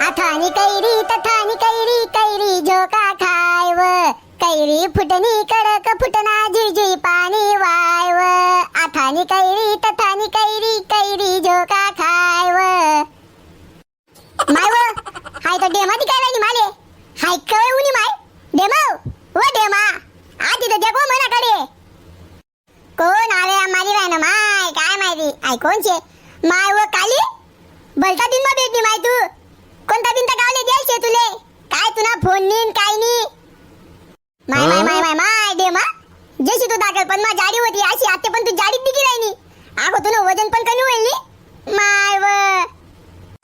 आथानी कैरी तथानी कैरी कैरी झोका खाय व कैरी फुटनी कडक फुटना झुई पाणी वाय व अथानी कैरी तथानी कैरी कैरी झोका खाय व माय व हाय तो डेमा ती काय माले. हाय कळ उनी माय. डेमा व डेमा आधी तर देखो मनाकडे. कोण आले आम्हाला राय माय? काय माहिती? आय कोणचे? माय व काली? बलता दिन कोणता दिन तर गावले द्यायचे तुले? काय तुला फोन नीन काय नी? माय माय माय माय माय दे मा. जशी तू दाखल पण मा जाडी होती अशी आते पण तू जाडीत दिली राहिनी आगो तुला वजन पण कमी होईल नी? माय व.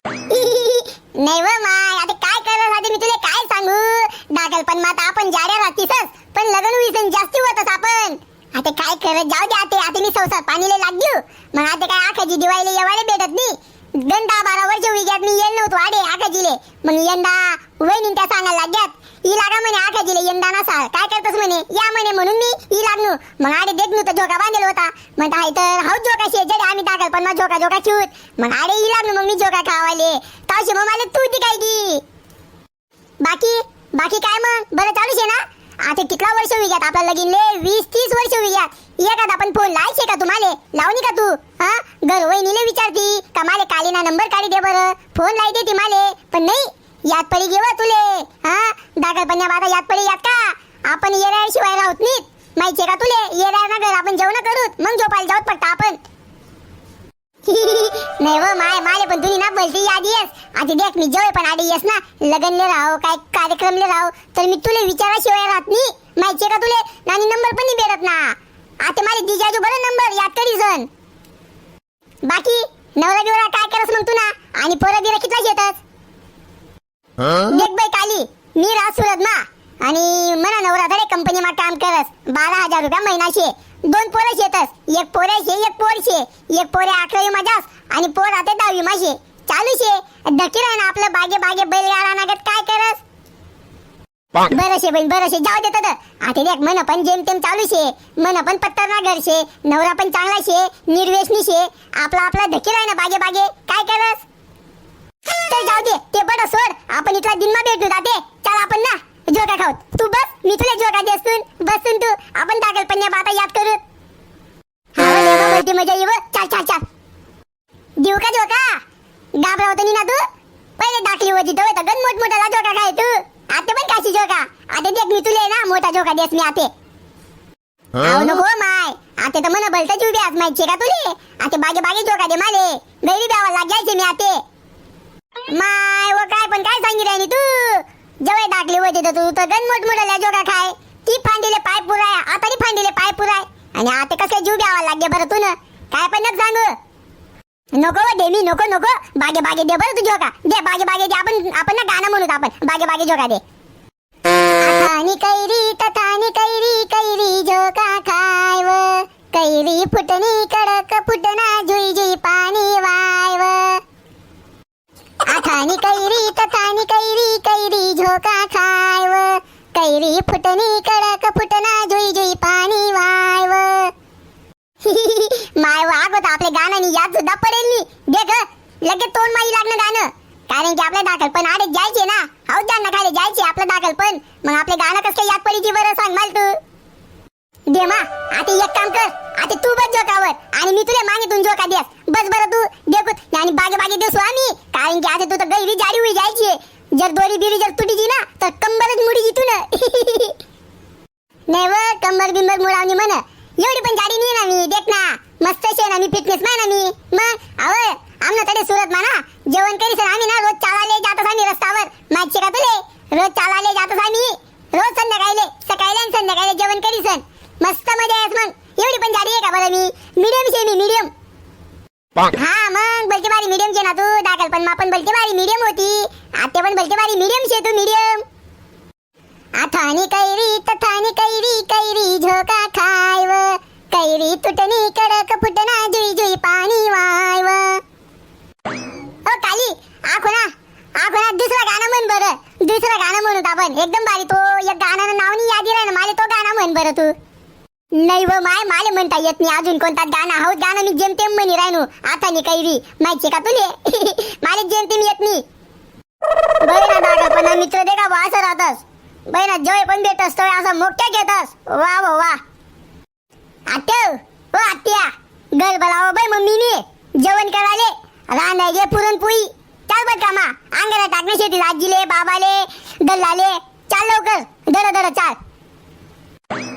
नाही व माय आता काय करत राहते मी तुला काय सांगू? दाखल पण माता आपण जाड्या राहतीसच पण लग्न विसन जास्ती होतच आपण. आता काय करत जाऊ दे आता आता मी संसार पाणीला लागू मग आता काय आखाची दिवाळीला येवायला भेटत नाही दंडा बारा वर्ष विग्यात मी येल नव्हतो आडे आखाजीले मग यंदा वहिनी त्या सांगायला लाग्यात ही लागा म्हणे आखाजीले यंदा नसा. काय करतोस म्हणे? या म्हणे म्हणून मी ही लागलो मग आडे देख तर झोका बांधेल होता. म्हणता हाय तर हाऊस झोका शे जडे आम्ही टाकल पण मग झोका झोका ठेवूत मग आडे ही लागलो मग मी झोका खावाले. तावशी मग मला तू ती काय की बाकी बाकी काय मग? बरं चालूच आहे ना? आता कितला वर्ष विग्यात? आपल्या लगीन ले वीस तीस वर्ष विग्यात. एखादा आपण फोन लायचे का तुम्हाला. लावणी का तू? हा? घर वहिनीले विचारती. का माले कालीना नंबर काढी दे बरं. फोन लाई देती माले. पण नाही याद पडी गेव तुले. हा? दागल पन्या बाबा याद पडी याद का? आपण येरायशिवाय राहत नाहीत. माहितीये का तुले? येणार ना घर आपण जेवण करूत. मग झोपायला जाऊत पडता आपण. नाही व माय माले पण तुम्ही ना बोलते यादी येस. आधी देख मी जेवय पण आधी येस ना. लग्नले राहो काय कार्यक्रमले राहो. तर मी तुले विचाराशिवाय राहत नाही. माहितीये का तुले? नानी नंबर पण नाही भेटत ना. आता माझे दिजाजू बरं नंबर याद करी जण. बाकी नवरा बिवरा काय करस मग तू ना? आणि पोरं बिरं कितला येतात देख बाई काली मी राज सुरत मा. आणि मना नवरा धडे कंपनी मा काम करस. बारा हजार रुपया महिना शे दोन पोरं शेतस एक पोर शे एक पोर शे. एक पोरे अकरावी माझ्यास आणि पोर आता दहावी माझे चालू शे. धकी राह ना आपलं बागे बागे बैलगाडा नागत काय करस? बरं शे बहीण बरं शे. जाऊ देत आता देख मन पण जेम तेम चालू शे. मन पण पत्तर ना घर शे. नवरा पण चांगला शे. निर्वेशनी शे. आपला आपला धकी राह ना बागे बागे. काय करस? तर जाऊ दे. ते बरं सोड. आपण इथला दिनमा भेटू जाते. चल आपण ना. जोका खाऊत. तू बस मी तुला जोका देसून बसून तू. आपण दाखल पन्या बाता याद करू. हा बोलती मजा येव. चल चल चल देऊ का जोका घाबरा होता ना तू? पहिले दाखली होती तो तर गन मोठ मोठाला जोका खाय तू. आता पण काशी जोका आता देख मी तुले ना मोठा जोका देस मी आते. आव नको माय. आता तर मला भलताच उभी आज माहिती का तुले? आता बागे बागे जोका दे माले. गैरी द्यावा लागायचे मी आते. माय व काय पण काय सांगितलं आणि तू होय तिथं तू तर गण मोठ मोठाल्या जोका खाय? ती फांडीले पाय पुराय आता फांडीले पाय पुराय. आणि आता कसं जीव द्यावा लागे बरं तू ना? काय पण नक सांगू नको हो, व दे नको नको. बागे बागे दे बरं तू जोका दे बागे बागे दे. आपण आपण ना गाणं म्हणूत आपण. बागे बागे जोगा दे. अथानी कैरी तथानी कैरी कैरी झोका खाय कैरी फुटणी कडक फुटना जुई जुई पाणी वा अथानी कैरी तानी कैरी कैरी झोका खायव. कैरी फुटणी कडक फुटना जुई जुई पाणी वायव. माय व होता आपले गाणं नी याद सुद्धा पडेल नी. देख लगेच तोंड माई लागणं गाणं. कारण की आपलं दाखल पण आडे जायचे ना. हाऊ त्यांना खाली जायचे आपलं दाखल पण. मग आपले गाणं कसं याद पडीची बरं सांग मला तू. दे मा आता एक काम कर. आता तू बस जोकावर. आणि मी तुला मागेतून जोका देस बस बरं तू. देखूत आणि बागे बागे देसू आम्ही कारण की आता तू तर गैरी जाडी होई जायची जर दोरी बिरी जर तुटी ना तर कंबरच मुडीची तू ना नाही व कंबर बिंबर मुडावणी म्हण. एवढी पण जाडी नाही ना मी. देख ना. मस्त शे ना मी फिटनेस ना मी. मग अव आमना तडे सुरत म्हणा जेवण करीस आम्ही ना रोज चालाले जातोस आम्ही रस्त्यावर माहिती का तुले रोज चालाले जातोस आम्ही रोज संध्याकाळले सकाळी आणि संध्याकाळी जेवण करीसन मस्त मजा आहेस मग एवढी पण जाडी आहे का बरं मी मीडियम शे मी मीडियम हा मग बलते बारी मीडियम शे ना तू दाखल पण आपण बलते बारी मीडियम होती आता पण बलते बारी मीडियम शे तू मीडियम. आथानी कैरी तथानी कैरी कैरी झोका खायव. कैरी तुटनी कडक फुटना जुई जुई पाणी वायव. ओ काली आखो ना दुसरा गाणं म्हण बरं. दुसरा गाणं म्हणूत आपण? एकदम भारी तो एक गाण्यानं नाव नाही यादी राहिलं. मला तो गाणं म्हण बरं तू. नाही व माय माले म्हणता येत नाही. अजून कोणता गाणं हाऊस गाणं मी जेमतेम म्हणी राहिनो. आता नाही कैरी माहिती का तुले? माले जेमतेम येत नाही. बहिणा दादा पण मित्र दे का वाचत राहतस? बहिणा जेव्हा पण भेटस तेव्हा असं मोठ्या घेतस. वा वा वा. आत्या ओ आत्या. गल बलाव बाई मम्मीने. जेवण करायले. रांधायचे पुरणपोळी. चाल बघ कामा. अंगाला टाकणे शेती आजीले बाबाले दल्लाले चाल लवकर. दर दर चाल.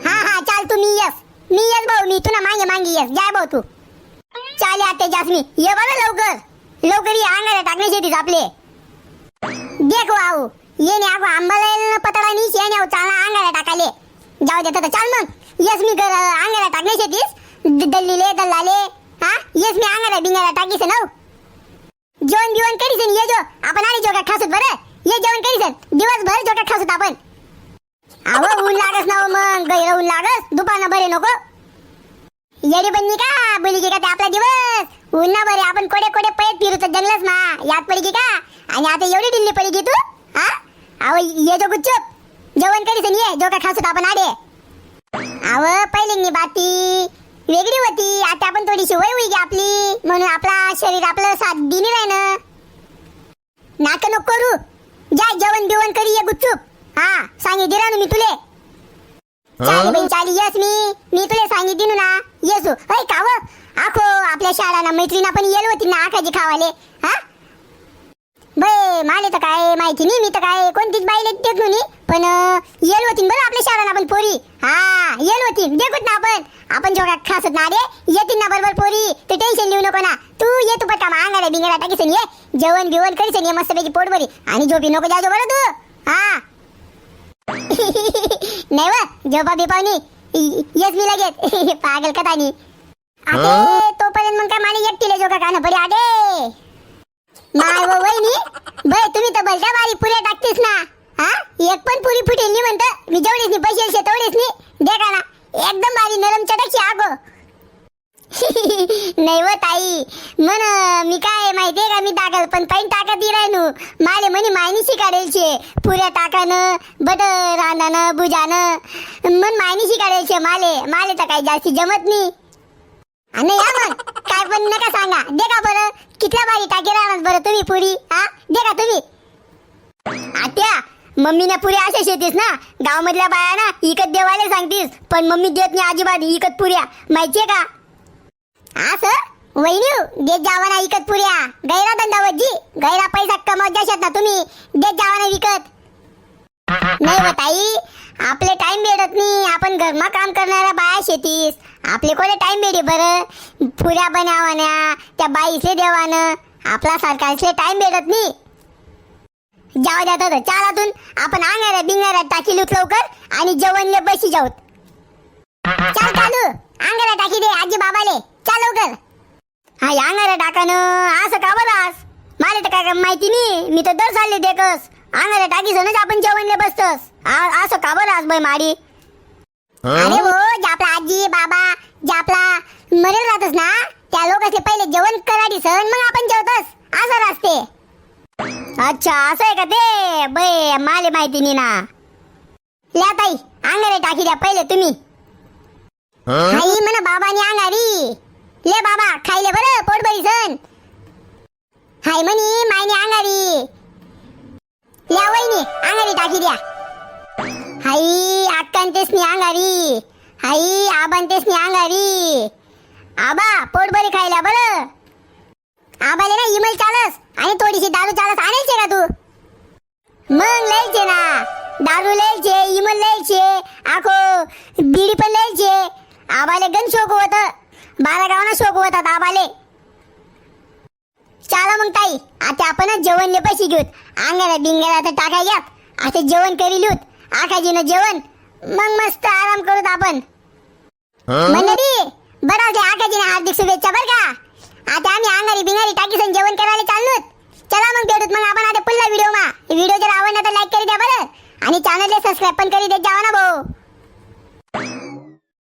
हा हा चाल तू मी यस. मी यस भाऊ. मी तुला मागे मागे यस. जाय भाऊ तू. चाल आत्या जास्मी. ये बरं लवकर. लवकर ये. अंगाला टाकणे शेतीच आपले. देख वाऊ ये ने आगो आंबाला पतळा नी शेने आऊ चालना अंगाला टाकाले. जाऊ देत चाल मग. येस मी कर अंगाला टाकणे शेतीस. दल्लीले दल्लाले हा? येस मी अंगाला बिंगाला टाकीस नऊ. जेवण बिवण करीस ये जो. आपण आणि जोका खासत बरं. ये जेवण करीस दिवसभर जोका खासत आपण. अहो ऊन लागस ना हो मग. गैर ऊन लागस. दुपारनं बरे नको. येडी बन्नी का? बोली की का ते आपला दिवस? ऊन ना बरे आपण कोडे कोडे पळत फिरू तर जंगलच ना याद पडगी का आणि आता एवढी दिल्ली पडगी तू? हा? अहो ये जो गुच्चूप जेवण करीस आणि ये जो का खासूत आपण आडे. अहो पहिल्यांनी बाती. वेगळी होती. आता आपण थोडीशी वय होई आपली. म्हणून आपला शरीर आपलं साथ दिनी ना. नाक नको करू. जा जेवण बिवण करी ये गुच्चूप हा सांगे ना मी तुले. चाली बाई चाली यस मी. मी तुले सांगितली ना येसू अय काव आखो आपल्या शाळाना आपण येलो होती ना आखाजी खावाले. हा? माले तर काय माहिती नाही मी तर काय कोणतीच बाईले पण येल होती बरं आपल्या शाळाना आपण पोरी. हा येल होती. देखूत ना आपण. आपण खासत ना रे येतील ना बरोबर पोरी. ते टेन्शन लिहू नको ना. तू ये तू पटा अंगाला बिंगाला टाकीस ये. जेवण बिवण करीस ये मस्तपैकी पोट बरी आणि झोपी नको जाजो बरं तू. हा? नाही व झोपा बिपावनी येस मी लगेच. पागल कथानी अरे तोपर्यंत मग काय मला एकटीला जो का काना बरे आगे माय व वहिनी बय तुम्ही तर भलत्या बारी पुऱ्या टाकतेस ना. हा? एक पण पुरी फुटेल नाही म्हणतं. मी जेवढेच नाही पैसे असे तेवढेच नाही. देखा ना. एकदम बारी नरम चटकची आगो. नाही व ताई. म्हण मी काय माहितीये का मी टाकल पण पाईन टाकत राहिनू. माले म्हणे मायनी शिकाडेलचे पुऱ्या टाकानं बट रानानं बुजानं मन मायनी शिकाडेलचे माले. माले तर काही जास्ती जमत नाही. आणि या मग काय पण नका सांगा. देखा बरं? कितल्या बारी टाके राहणार बरं तुम्ही पुरी? हा? दे का तुम्ही? आत्या मम्मीने पुऱ्या अशा शेतीस ना? गाव मधल्या बाया ना इकत देवायला सांगतीस. पण मम्मी देत नाही अजिबात इकत पुऱ्या. माहितीये का? असं वहिनी देत जावा ना इकत पुऱ्या. गैरा धंदा वजी गैरा पैसा कमवत जाशात ना तुम्ही देत जावा ना विकत. नाही हो ताई आपले टाइम भेटत नाही. आपण घरमा काम करणाऱ्या बाया शेतीस. आपले कोणी टाइम भेटे बरं? पुऱ्या बनावान्या त्या बाईचे देवानं. आपला सरकारचे टाइम भेटत नाही. जाऊ द्या तर चालातून. आपण अंगाऱ्या बिंगाऱ्या टाकी लुट लवकर आणि जेवणले बशी जाऊत. चाल चालू. अंगारा टाकी दे आजी बाबाले. चाल लवकर. हा या टाकानं असं का बरं आज? मला तर काय माहिती नाही. मी तर दर चालले देखस. अंगारा टाकी सनच आपण जेवणले बसतस. असं का बरं आज बाई माडी? अरे हो आपला आजी बाबा जे आपला मरेल राहतस ना? त्या लोकांचे पहिले जेवण कराडी सण मग आपण जेवतस. असं असते अच्छा असं आहे का ते? बे माले माहिती नाही ना. ल्या ताई अंगारे टाकी द्या पहिले तुम्ही. आई म्हणा बाबानी अंगारी ले बाबा खायले बरं पोट बरी सण हाय म्हणी मायने अंगारी. या वहिनी अंगारी टाकी द्या. हाई अक्कांतेसनी अंगारी. हाई आबांतेसनी अंगारी. आबा पोट बरी खायला बरं. आबाले ना इमल चालस आणि थोडीशी दारू चालस आणायचे का तू? मग लयचे ना. दारू लयचे इमल लयचे आखो बिडी पण लयचे. आबाले गण शोक होतं. बारा गावाना शोक होतात आबाले चला मग ताई आता आपणच जेवण पैसे घेऊत अंगाला बिंगाला तर टाकाय घ्यात आता जेवण करी लिहूत आखाजीनं जेवण. मग मस्त आराम करूत आपण. मंडळी बरं आकाजीने हार्दिक शुभेच्छा बरं का? आता आम्ही अंगारी बिंगारी टाकीसन जेवण करायला चाललोत. चला मग भेटूत मग आपण आता पुढला व्हिडिओ मा. व्हिडिओ जर आवडला तर लाईक करी द्या बरं. आणि चॅनलला सबस्क्राईब पण करी देत जावा ना भाऊ.